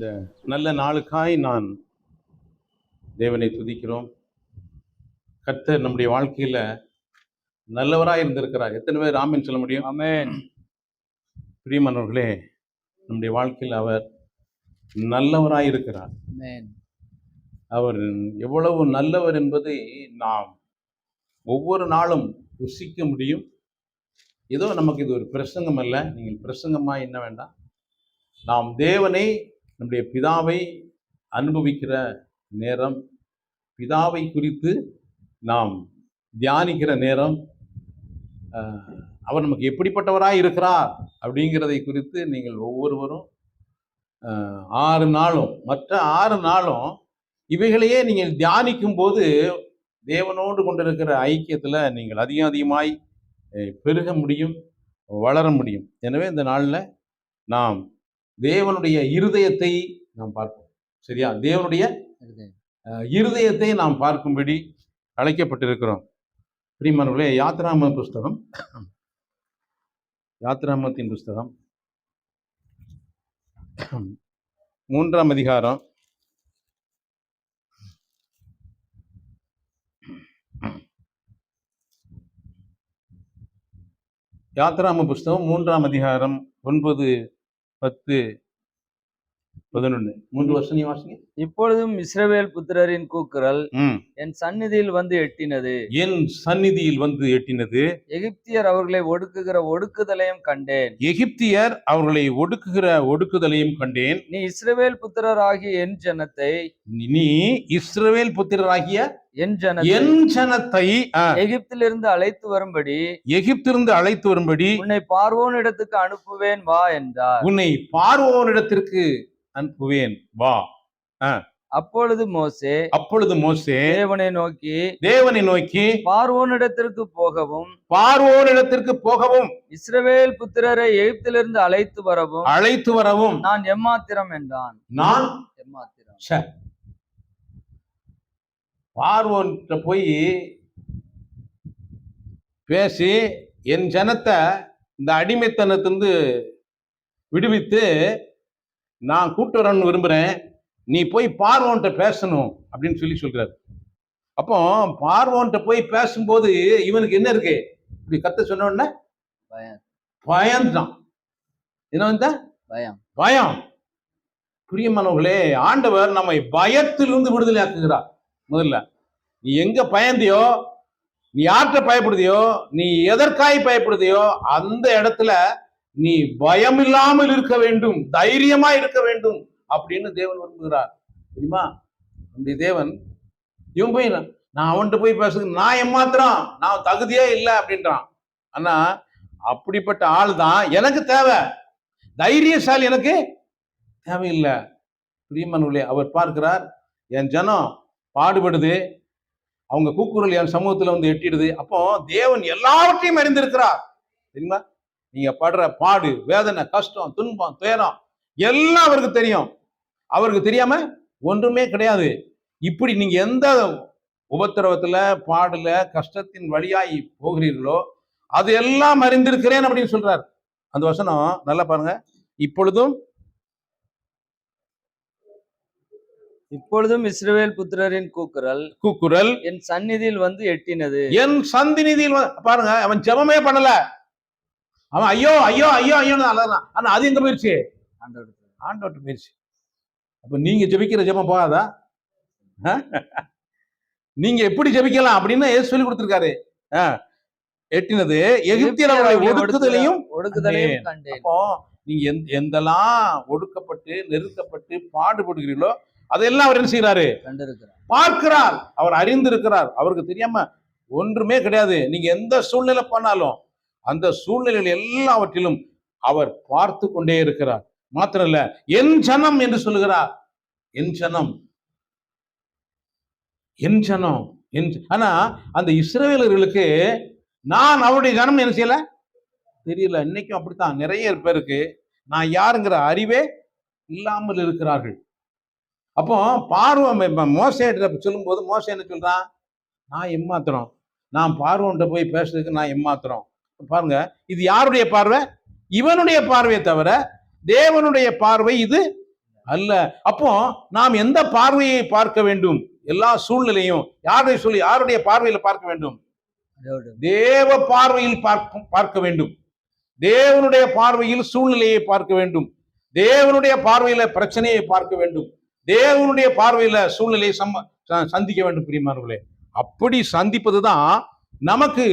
இந்த நல்ல நாளுக்காய் நான் தேவனை துதிக்கிறோம். கர்த்தர் நம்முடைய வாழ்க்கையில நல்லவராய் இருந்திருக்கிறார். எத்தனை பேர் ஆமென் சொல்ல முடியும்? ஆமென். பிரியமானவர்களே நம்முடைய வாழ்க்கையில் அவர் நல்லவராய் இருக்கிறார். அவர் எவ்வளவு நல்லவர் என்பதை நாம் ஒவ்வொரு நாளும் ருசிக்க முடியும். ஏதோ நமக்கு இது ஒரு பிரசங்கம் அல்ல. நீங்கள் பிரசங்கமா என்ன வேண்டாம். நாம் தேவனை நம்முடைய பிதாவை அனுபவிக்கிற நேரம் பிதாவை குறித்து நாம் தியானிக்கிற நேரம் அவர் நமக்கு எப்படிப்பட்டவராக இருக்கிறார் அப்படிங்கிறதை குறித்து நீங்கள் ஒவ்வொருவரும் ஆறு நாளும் மற்ற ஆறு நாளும் இவைகளையே நீங்கள் தியானிக்கும் போது தேவனோடு கொண்டிருக்கிற ஐக்கியத்தில் நீங்கள் அதிகம் அதிகமாய் பெருக முடியும் வளர முடியும். எனவே இந்த நாளில் நாம் தேவனுடைய இருதயத்தை நாம் பார்ப்போம். சரியா? தேவனுடைய இருதயத்தை நாம் பார்க்கும்படி அழைக்கப்பட்டிருக்கிறோம். பிரியமானவர்களே யாத்ராம புஸ்தகம். யாத்ராமத்தின் புஸ்தகம். மூன்றாம் அதிகாரம். யாத்ராம புஸ்தகம் மூன்றாம் அதிகாரம் ஒன்பது பத்து பதினொன்று மூன்று வருஷம் நீ வாசிங்க இப்பொழுதும் இஸ்ரவேல் புத்திரரின் கூக்குரல் என் சந்நிதியில் வந்து எட்டினது. என் சந்நிதியில் வந்து எட்டினது. எகிப்தியர் அவர்களை ஒடுக்குகிற ஒடுக்குதலையும் கண்டேன். எகிப்தியர் அவர்களை ஒடுக்குகிற ஒடுக்குதலையும் கண்டேன். நீ இஸ்ரவேல் புத்திரராகிய என் ஜனத்தை நீ இஸ்ரவேல் புத்திரராகிய என் ஜனத்தை என் ஜனத்தை எகிப்திலிருந்து அழைத்து வரும்படி எகிப்திலிருந்து அழைத்து வரும்படி உன்னை பார்வோன் இடத்துக்கு அனுப்புவேன் வா என்றார். உன்னை பார்வோனிடத்திற்கு அனுப்புவேன் வா. அப்பொழுது மோசே அப்பொழுது மோசே தேவனை நோக்கி தேவனை நோக்கி பார்வோன் இடத்திற்கு போகவும் பார்வோனிடத்திற்கு போகவும் இஸ்ரவேல் புத்திரரை எகிப்திலிருந்து அழைத்து வரவும் அழைத்து வரவும். நான் எம்மாத்திரம் என்றான். நான் எம்மாத்திரம். பார்வோன்கிட்ட போய் பேசி என் ஜனத்தை இந்த அடிமைத்தனத்திலிருந்து விடுவித்து நான் கூட்டு வரணும்னு விரும்புகிறேன் நீ போய் பார்வோன்ட்ட பேசணும் அப்படின்னு சொல்லி சொல்றாரு. அப்போ பார்வோன்ட்ட போய் பேசும்போது இவனுக்கு என்ன இருக்கு? இப்படி கத்த பயம். பயந்தான். என்ன வந்தா? பயம். பயம். பிரியமானவர்களே ஆண்டவர் நம்மை பயத்திலிருந்து விடுதலை ஆக்குகிறார் முதல்ல நீ எங்க பயந்தியோ நீ யார்கிட்ட பயப்படுதியோ நீ எதற்காய் பயப்படுதியோ அந்த இடத்துல நீ பயம் இல்லாமல் இருக்க வேண்டும் தைரியமா இருக்க வேண்டும் அப்படின்னு தேவன் விரும்புகிறார். தெரியுமா? நம்முடைய தேவன் இவன் போய் நான் அவன்கிட்ட போய் பேசுறது நான் ஏமாத்திரம் நான் தகுதியே இல்லை அப்படின்றான். ஆனா அப்படிப்பட்ட ஆள் தான் எனக்கு தேவை. தைரியசாலி எனக்கு தேவையில்லை. பிரியமனுள்ளே அவர் பார்க்கிறார் என் ஜனம் பாடுபடுது அவங்க கூக்குரல் என் சமூகத்தில் வந்து எட்டிடுது. அப்போ தேவன் எல்லாவற்றையும் அறிந்திருக்கிறார். தெரியுமா? நீங்க படுற பாடு வேதனை கஷ்டம் துன்பம் துயரம் எல்லாம் அவருக்கு தெரியும். அவருக்கு தெரியாம ஒன்றுமே கிடையாது. இப்படி நீங்க எந்த உபத்திரவத்துல பாடுல கஷ்டத்தின் வழியாய் போகிறீர்களோ அது எல்லாம் அறிந்திருக்கிறேன் அப்படின்னு சொல்றார். அந்த வசனம் நல்லா பாருங்க. இப்பொழுதும் இப்பொழுதும் இஸ்ரவேல் புத்திரரின் கூக்குரல் கூக்குரல் என் சந்நிதியில் வந்து எட்டினது. என் சந்தினிதியில் வ- பாருங்க அவன் ஜெபமே பண்ணல. அவன் ஐயோ ஐயோ ஐயோ ஐயோன்னு அழறான் ஆனா அது எங்க போயிருச்சு? ஆண்டவருக்கு. ஆண்டவர்கிட்ட போயிருச்சு. அப்ப நீங்க ஜெபிக்கிற ஜெபம் போகாதா? நீங்க எப்படி ஜெபிக்கலாம் அப்படின்னு ஏசு சொல்லி கொடுத்திருக்காரு. ஆ. எட்டினது எகிப்தியர் அவர்களை ஒடுக்குதலையும் ஒடுக்குதலையும் அப்போ நீங்க எந்த எந்தெல்லாம் ஒடுக்கப்பட்டு நெருக்கப்பட்டு பாடுபடுகிறீர்களோ அதையெல்லாம் அவர் என்ன செய்யறாரு கண்டிருக்கிறார். பார்க்கிறார். அவர் அறிந்திருக்கிறார். அவருக்கு தெரியாம ஒன்றுமே கிடையாது. நீங்க எந்த சூழ்நிலை பண்ணாலும் அந்த சூழ்நிலைகள் எல்லாவற்றிலும் அவர் பார்த்து கொண்டே இருக்கிறார். மாத்திரம் இல்ல என் ஜனம் என்று சொல்லுகிறார். என் ஜனம் என் ஜனம் என் ஆனா அந்த இஸ்ரேலர்களுக்கு நான் அவருடைய ஜனம் என்ன செய்யல? தெரியல. இன்னைக்கும் அப்படித்தான். நிறைய பேருக்கு நான் யாருங்கிற அறிவே இல்லாமல் இருக்கிறார்கள் அப்போ பார்வம் மோசையிட்ட சொல்லும்போது மோசை என்ன சொல்றான்? நான் எம்மாத்திரம். நான் பார்வோன்ட்ட போய் பேசுறதுக்கு நான் எம்மாத்திரம். பாருங்க இது யாருடைய பார்வை? இவனுடைய பார்வையை தவிர தேவனுடைய பார்வை இது அல்ல. அப்போ நாம் எந்த பார்வையை பார்க்க வேண்டும்? எல்லா சூழ்நிலையும். யாரை சொல்லி யாருடைய பார்வையில பார்க்க வேண்டும்? தேவ பார்வையில் பார்க்க பார்க்க வேண்டும். தேவனுடைய பார்வையில் சூழ்நிலையை பார்க்க வேண்டும். தேவனுடைய பார்வையில பிரச்சனையை பார்க்க வேண்டும். தேவனுடைய பார்வையில சூழ்நிலையை சம்ம சந்திக்க வேண்டும் பிரியமானவர்களே. அப்படி சந்திப்பதுதான் நமக்கு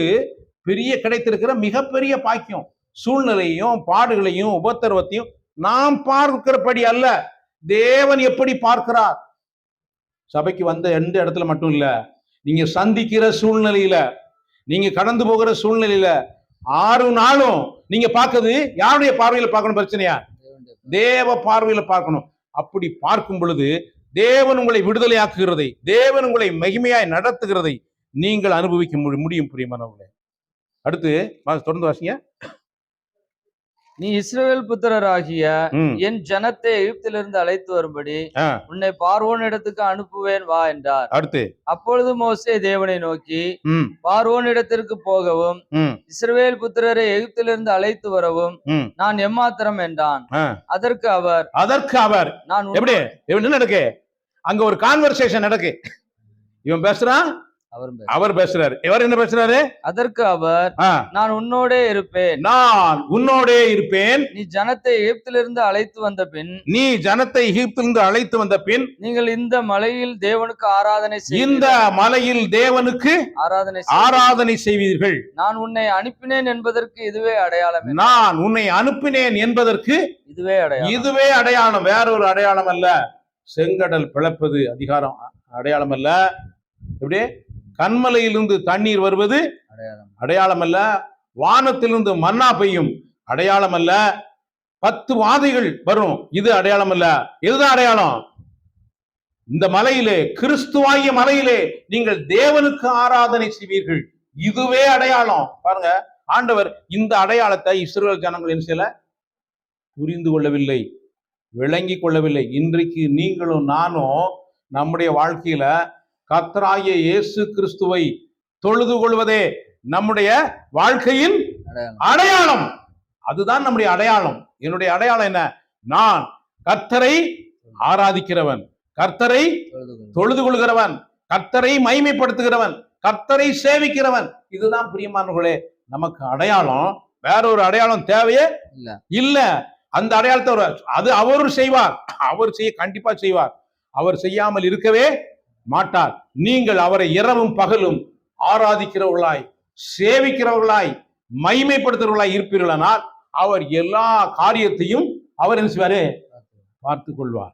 பெரிய கிடைத்திருக்கிற மிகப்பெரிய பாக்கியம். சூழ்நிலையும் பாடுகளையும் உபத்திரவத்தையும் நாம் பார்க்கிறபடி அல்ல. தேவன் எப்படி பார்க்கிறார்? சபைக்கு வந்த எந்த இடத்துல மட்டும் இல்ல நீங்க சந்திக்கிற சூழ்நிலையில நீங்க கடந்து போகிற சூழ்நிலையில ஆறு நாளும் நீங்க பார்க்கறது யாருடைய பார்வையில பார்க்கணும் பிரச்சனையா? தேவ பார்வையில பார்க்கணும். அப்படி பார்க்கும் பொழுது தேவன் உங்களை விடுதலையாக்குகிறதை தேவன் உங்களை மகிமையாய் நடத்துகிறதை நீங்கள் அனுபவிக்க முடியும் முடியும் பிரியமானவர்களே. அடுத்து தொடர்ந்து வாசிங்க. நீ இஸ்ரவேல் புத்திரராகிய என் ஜனத்தை எகிப்திலிருந்து அழைத்து வரும்படி உன்னை பார்வோன் இடத்துக்கு அனுப்புவேன் வா என்றார். அடுத்து. அப்பொழுது மோசே தேவனை நோக்கி பார்வோன் இடத்திற்கு போகவும் ம், இஸ்ரவேல் புத்திரரை எகிப்திலிருந்து அழைத்து வரவும் நான் எம்மாத்திரம் என்றான். அதற்கு அவர் அதற்கு அவர். நான் எப்படி? நடக்கு? அங்க ஒரு கான்வர்சேஷன் நடக்கு. இவன் பேசுறான் அவர் பேசுறாரு. இவர் என்ன பேசுறாரு? அதற்கு அவர் நான் உன்னோடே இருப்பேன். நான் உன்னோடே இருப்பேன். நீ ஜனத்தை எகிப்திலிருந்து அழைத்து வந்த பின் நீ ஜனத்தை எகிப்திலிருந்து அழைத்து வந்த பின் நீங்கள் இந்த மலையில் தேவனுக்கு ஆராதனை இந்த. மலையில் தேவனுக்கு ஆராதனை. ஆராதனை செய்வீர்கள். நான் உன்னை அனுப்பினேன் என்பதற்கு இதுவே அடையாளம் நான் உன்னை அனுப்பினேன் என்பதற்கு இதுவே அடையாளம். இதுவே அடையாளம். வேற ஒரு அடையாளம் அல்ல. செங்கடல் பிளப்பது அதிகாரம். அடையாளம் அல்ல. எப்படி? கண்மலையிலிருந்து தண்ணீர் வருவது அடையாளம். அல்ல வானத்திலிருந்து மன்னா பெய்யும் அடையாளம் அல்ல பத்து வாதைகள் வரும் இது அடையாளம் அல்ல இதுதான் அடையாளம்? இந்த மலையிலே கிறிஸ்துவாகிய மலையிலே நீங்கள் தேவனுக்கு ஆராதனை செய்வீர்கள். இதுவே அடையாளம். பாருங்க ஆண்டவர் இந்த அடையாளத்தை இஸ்ரேல் ஜனங்கள் என்ன செய்யல? புரிந்து கொள்ளவில்லை விளங்கி கொள்ளவில்லை. இன்றைக்கு நீங்களும் நானும் நம்முடைய வாழ்க்கையில கர்த்தராகிய இயேசு கிறிஸ்துவை தொழுது கொள்வதே நம்முடைய வாழ்க்கையின் அடையாளம். அதுதான் நம்முடைய அடையாளம். என்னுடைய அடையாளம் என்ன? நான் கர்த்தரை ஆராதிக்கிறவன். கர்த்தரை தொழுது கொள். தொழுது கொள்கிறவன். கர்த்தரை மைமைப்படுத்துகிறவன் கர்த்தரை சேவிக்கிறவன். இதுதான் பிரியமானவர்களே நமக்கு அடையாளம். வேற ஒரு அடையாளம் தேவையே இல்ல. இல்ல. அந்த அடையாளத்தை அது அவர் செய்வார். அவர் செய்ய கண்டிப்பா செய்வார். அவர் செய்யாமல் இருக்கவே மாட்டார். நீங்கள் அவரை இரவும் பகலும் ஆராதிக்கிறவர்களாய் சேவிக்கிறவர்களாய் மைமைப்படுத்துறவர்களாய் இருப்பீர்களானால் அவர் எல்லா காரியத்தையும் அவர் என்ன செய்வாரு? பார்த்து கொள்வார்